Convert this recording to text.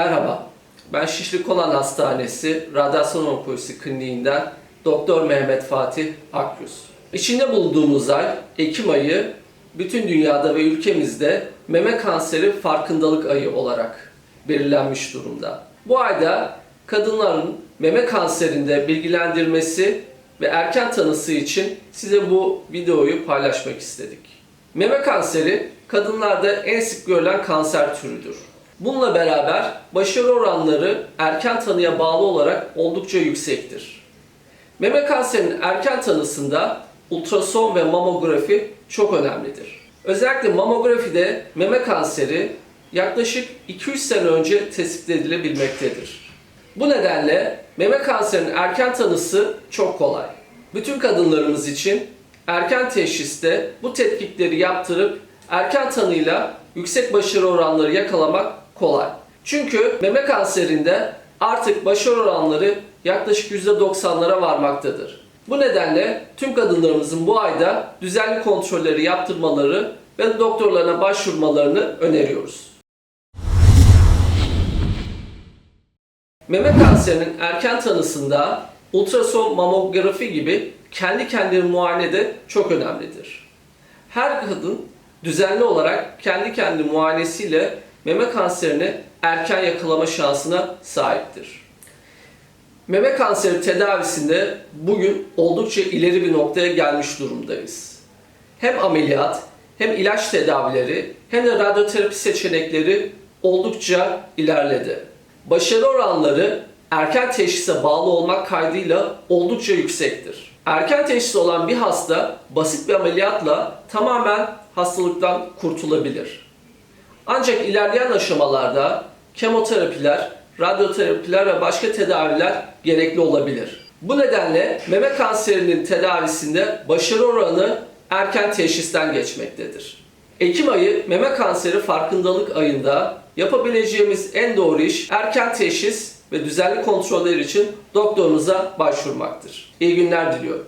Merhaba, ben Şişli Konan Hastanesi Radyasyon Onkolojisi Kliniğinden Doktor Mehmet Fatih Akyüz. İçinde bulunduğumuz ay, Ekim ayı, bütün dünyada ve ülkemizde meme kanseri farkındalık ayı olarak belirlenmiş durumda. Bu ayda kadınların meme kanserinde bilgilendirmesi ve erken tanısı için size bu videoyu paylaşmak istedik. Meme kanseri kadınlarda en sık görülen kanser türüdür. Bununla beraber başarı oranları erken tanıya bağlı olarak oldukça yüksektir. Meme kanserinin erken tanısında ultrason ve mamografi çok önemlidir. Özellikle mamografide meme kanseri yaklaşık 2-3 sene önce tespit edilebilmektedir. Bu nedenle meme kanserinin erken tanısı çok kolay. Bütün kadınlarımız için erken teşhiste bu tetkikleri yaptırıp erken tanıyla yüksek başarı oranları yakalamak kolay. Çünkü meme kanserinde artık başarı oranları yaklaşık %90'lara varmaktadır. Bu nedenle tüm kadınlarımızın bu ayda düzenli kontrolleri yaptırmaları ve doktorlarına başvurmalarını öneriyoruz. Meme kanserinin erken tanısında ultrason mamografi gibi kendi kendini muayene de çok önemlidir. Her kadın düzenli olarak kendi kendi muayenesiyle meme kanserini erken yakalama şansına sahiptir. Meme kanseri tedavisinde bugün oldukça ileri bir noktaya gelmiş durumdayız. Hem ameliyat, hem ilaç tedavileri, hem de radyoterapi seçenekleri oldukça ilerledi. Başarı oranları erken teşhise bağlı olmak kaydıyla oldukça yüksektir. Erken teşhis olan bir hasta basit bir ameliyatla tamamen hastalıktan kurtulabilir. Ancak ilerleyen aşamalarda kemoterapiler, radyoterapiler ve başka tedaviler gerekli olabilir. Bu nedenle meme kanserinin tedavisinde başarı oranı erken teşhisten geçmektedir. Ekim ayı meme kanseri farkındalık ayında yapabileceğimiz en doğru iş erken teşhis ve düzenli kontroller için doktorunuza başvurmaktır. İyi günler diliyorum.